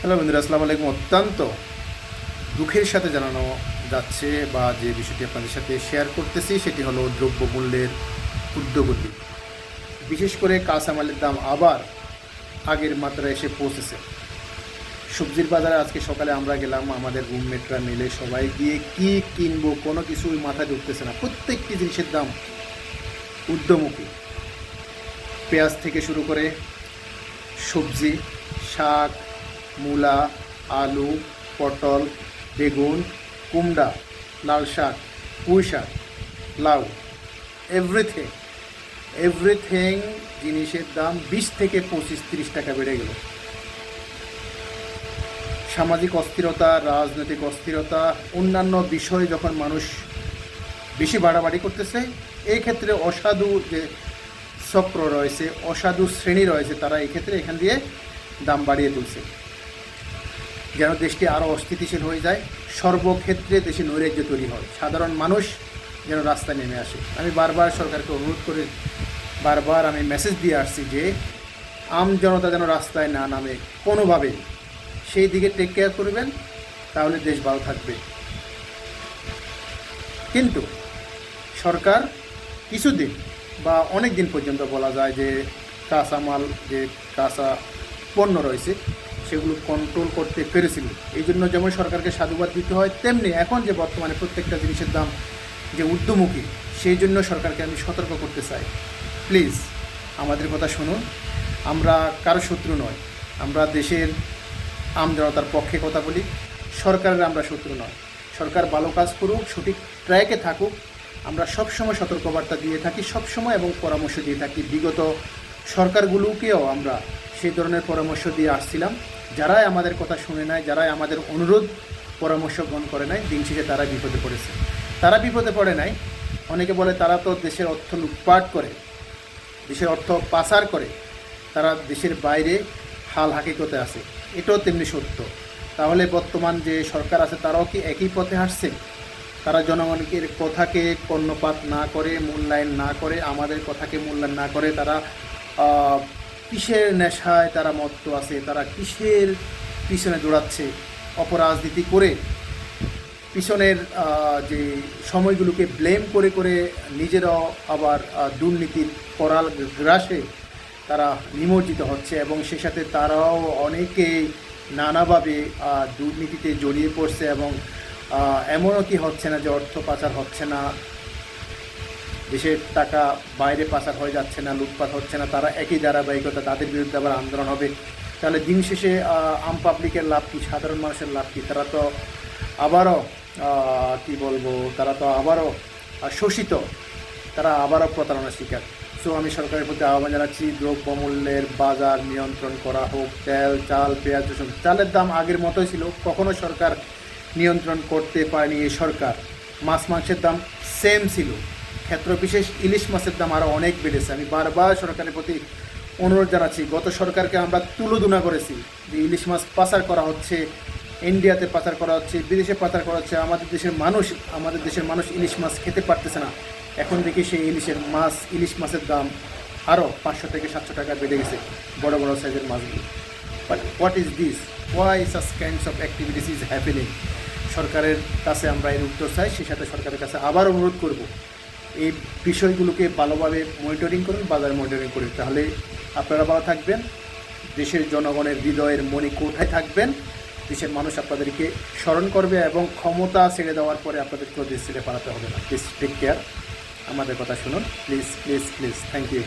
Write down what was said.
Hello বন্ধুরা, আসসালামু আলাইকুম। অত্যন্ত দুঃখের সাথে জানানো যাচ্ছে বা যে বিষয়টি আপনাদের সাথে শেয়ার করতেছি, সেটি হলো দ্রব্যমূল্যের ঊর্ধ্বগতি। বিশেষ করে কাঁচামালের দাম আবার আগের মাত্রায় এসে পৌঁছেছে। সবজির বাজারে আজকে সকালে আমরা গেলাম, আমাদের রুমমেটরা মিলে সবাই গিয়ে কি কিনবো, কোনো কিছুই মাথায় ঢুকতেছে না। প্রত্যেকটি জিনিসের দাম ঊর্ধ্বমুখী। পেঁয়াজ থেকে শুরু করে সবজি, শাক মূলা, আলু, পটল, বেগুন, কুমড়া লাল শাক পুঁই শাক লাউ এভরিথিং এভরিথিং জিনিসের দাম বিশ থেকে পঁচিশ, তিরিশ টাকা বেড়ে গেল। সামাজিক অস্থিরতা, রাজনৈতিক অস্থিরতা, অন্যান্য বিষয়ে যখন মানুষ বেশি বাড়াবাড়ি করতেছে, এই ক্ষেত্রে অসাধু যে চক্র রয়েছে, অসাধু শ্রেণি রয়েছে, তারা এক্ষেত্রে এখান দিয়ে দাম বাড়িয়ে তুলছে। যেন দেশটি আরও অস্থিতিশীল হয়ে যায়, সর্বক্ষেত্রে দেশে নৈরাজ্য তৈরি হয়। সাধারণ মানুষ যেন রাস্তায় নেমে আসে। আমি বারবার সরকারকে অনুরোধ করে বারবার আমি মেসেজ দিয়ে আসছি যে, আম জনতা যেন রাস্তায় না নামে। কোনোভাবেই সেই দিকে টেক কেয়ার করবেন, তাহলে দেশ ভালো থাকবে। কিন্তু সরকার কিছুদিন বা অনেক দিন পর্যন্ত বলা যায় যে কাঁচামাল, যে কাঁচা পণ্য রয়েছে সেগুলো কন্ট্রোল করতে পেরেছিল। এই জন্য যেমন সরকারকে সাধুবাদ দিতে হয়, তেমনি এখন যে বর্তমানে প্রত্যেকটা জিনিসের দাম যে ঊর্ধ্বমুখী, সেই জন্য সরকারকে আমি সতর্ক করতে চাই। প্লিজ আমাদের কথা শুনুন। আমরা কারও শত্রু নয়। আমরা দেশের আম জনতার পক্ষে কথা বলি। সরকারের আমরা শত্রু নয়। সরকার ভালো কাজ করুক, সঠিক ট্র্যাকে থাকুক। আমরা সবসময় সতর্কবার্তা দিয়ে থাকি, সবসময় এবং পরামর্শ দিয়ে থাকি। বিগত সরকারগুলোকেও আমরা সেই ধরনের পরামর্শ দিয়ে আসছিলাম। যারাই আমাদের কথা শুনে নেয় যারাই আমাদের অনুরোধ, পরামর্শ গ্রহণ করে নেয় দিন শেষে তারা বিপদে পড়েছে। তারা বিপদে পড়ে নাই। অনেকে বলে তারা তো দেশের অর্থ লুটপাট করে, দেশের অর্থ পাচার করে, তারা দেশের বাইরে হাল হাকিকতে আছে। এটাও তেমনি সত্য। তাহলে বর্তমান যে সরকার আছে, তারাও কি একই পথে হাঁটছে? তারা জনগণের কথাকে কর্ণপাত না করে, মূল্যায়ন না করে, আমাদের কথাকে মূল্যায়ন না করে তারা কিসের নেশায় তারা মত্ত আছে? তারা কিসের পিছনে দৌড়াচ্ছে? অপরাজনীতি করে পিছনের যে সময়গুলোকে ব্লেম করে করে নিজেরাও আবার দুর্নীতির করাল গ্রাসে তারা নিমজ্জিত হচ্ছে এবং সে সাথে তারাও অনেকেই নানাভাবে দুর্নীতিতে জড়িয়ে পড়ছে এবং এমনও কি হচ্ছে না যে অর্থ পাচার হচ্ছে না? দেশের টাকা বাইরে পাচার হয়ে যাচ্ছে না, লুটপাট হচ্ছে না, তারা একই ধারাবাহিকতা, তাদের বিরুদ্ধে আবার আন্দোলন হবে। তাহলে দিন শেষে আম পাবলিকের লাভ কী, সাধারণ মানুষের লাভ কি? তারা তো আবারও কি বলব, তারা তো আবারও শোষিত। তারা আবারও প্রতারণার শিকার। সো আমি সরকারের প্রতি আহ্বান জানাচ্ছি, দ্রব্যমূল্যের বাজার নিয়ন্ত্রণ করা হোক, তেল, চাল, পেঁয়াজ, রসুন, চালের দাম আগের মতোই ছিল, কখনো সরকার নিয়ন্ত্রণ করতে পারেনি এই সরকার। মাছ, মাংসের দাম সেম ছিল। ক্ষেত্র বিশেষ ইলিশ মাছের দাম আরও অনেক বেড়েছে। আমি বারবার সরকারের প্রতি অনুরোধ জানাচ্ছি, গত সরকারকে আমরা তুলোধুনা করেছি যে ইলিশ মাছ পাচার করা হচ্ছে, ইন্ডিয়াতে পাচার করা হচ্ছে, বিদেশে পাচার করা হচ্ছে, আমাদের দেশের মানুষ, আমাদের দেশের মানুষ ইলিশ মাছ খেতে পারতেছে না। এখন দেখি সেই ইলিশের মাছ, ইলিশ মাছের দাম আরও পাঁচশো থেকে সাতশো টাকা বেড়ে গেছে, বড় বড় সাইজের মাছগুলো। But what is this various kinds of activities is happening সরকারের কাছে আমরা এর উত্তর চাই, সেই সাথে সরকারের কাছে আবার অনুরোধ করব। এই বিষয়গুলোকে ভালোভাবে মনিটরিং করুন, বাজার মনিটরিং করুন। তাহলে আপনারা ভালো থাকবেন। দেশের জনগণের হৃদয়ের মনে কোথায় থাকবেন? দেশের মানুষ আপনাদেরকে স্মরণ করবে এবং ক্ষমতা ছেড়ে দেওয়ার পরে আপনাদেরকেও দেশ ছেড়ে পালাতে হবে না। প্লিজ টেক কেয়ার আমাদের কথা শুনুন। Please please please thank you